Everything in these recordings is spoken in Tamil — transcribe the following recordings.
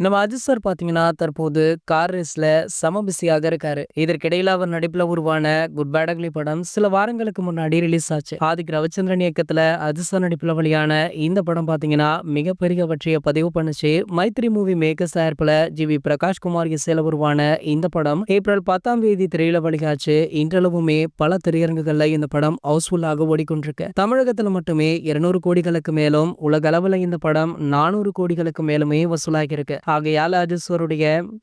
நம்ம அஜித் சார் பார்த்தீங்கன்னா, தற்போது கார் ரேஸில் சம பிஸியாக இருக்காரு. இதற்கிடையில அவர் நடிப்பில் உருவான குட் பேடக்லி படம் சில வாரங்களுக்கு முன்னாடி ரிலீஸ் ஆச்சு. ஆதிக் ரவிச்சந்திரன் இயக்கத்தில் அஜித் சார் நடிப்பில் வெளியான இந்த படம் பார்த்தீங்கன்னா, மிகப்பெரிய வெற்றிய பதிவு பண்ணுச்சு. Mythri movie makers V Prakash Prakashkumar இசையில உருவான இந்த படம் ஏப்ரல் 10ஆம் தேதி திரையில வழிகாச்சு இன்றளவுமே பல திரையரங்குகளில் இந்த படம் ஹவுஸ்ஃபுல்லாக ஓடிக்கொண்டிருக்கு. தமிழகத்தில் மட்டுமே 200 கோடிகளுக்கு மேலும், உலகளவில் இந்த படம் 400 கோடிகளுக்கு மேலுமே வசூலாகியிருக்கு. ஆகையால் அஜித்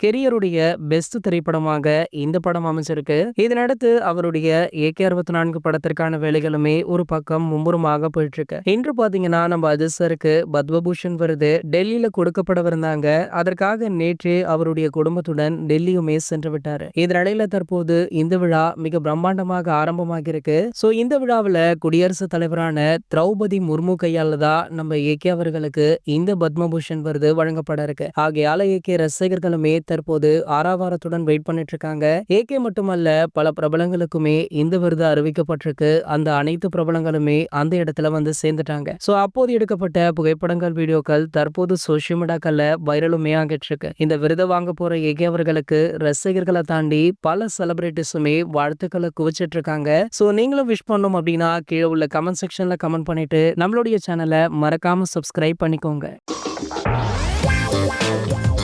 கெரியருடைய பெஸ்ட் திரைப்படமாக இந்த படம் அமைஞ்சிருக்கு. இதனடுத்து அவருடைய ஏகே 64 படத்திற்கான வேலைகளுமே ஒரு பக்கம் மும்முரமாக போயிட்டுருக்கு. இன்று பாத்தீங்கன்னா நம்ம அஜித் பத்மபூஷன் விருது டெல்லியில கொடுக்கப்படவிருந்தாங்க. அதற்காக நேற்று அவருடைய குடும்பத்துடன் டெல்லியுமே சென்று விட்டாரு. இதனிடையில தற்போது இந்த விழா மிக பிரம்மாண்டமாக ஆரம்பமாக இருக்கு சோ இந்த விழாவுல குடியரசுத் தலைவரான திரௌபதி முர்மு கையால தான் நம்ம ஏகே அவர்களுக்கு இந்த பத்மபூஷன் விருது வழங்கப்பட இருக்கு. ஆகையால ஏகே ரசிகர்களுமே தற்போது ஆறாவாரத்துடன் வெயிட் பண்ணிட்டு இருக்காங்க. ஏகே மட்டுமல்ல பல பிரபலங்களுக்குமே இந்த விருது அறிவிக்கப்பட்டிருக்கு. அந்த அனைத்து பிரபலங்களுமே அந்த இடத்துல வந்து சேர்ந்துட்டாங்க. ஸோ அப்போது எடுக்கப்பட்ட புகைப்படங்கள், வீடியோக்கள் தற்போது சோசியல் மீடியாக்கள்ல வைரலுமே ஆகிட்டு இருக்கு. இந்த விருதை வாங்க போற ஏகே அவர்களுக்கு ரசிகர்களை தாண்டி பல செலிபிரிட்டிஸுமே வாழ்த்துக்களை குவிச்சிட்டு இருக்காங்க. ஸோ நீங்களும் விஷ் பண்ணணும் அப்படின்னா கீழே உள்ள கமெண்ட் செக்ஷன்ல கமெண்ட் பண்ணிட்டு நம்மளுடைய சேனலை மறக்காம சப்ஸ்கிரைப் பண்ணிக்கோங்க. Música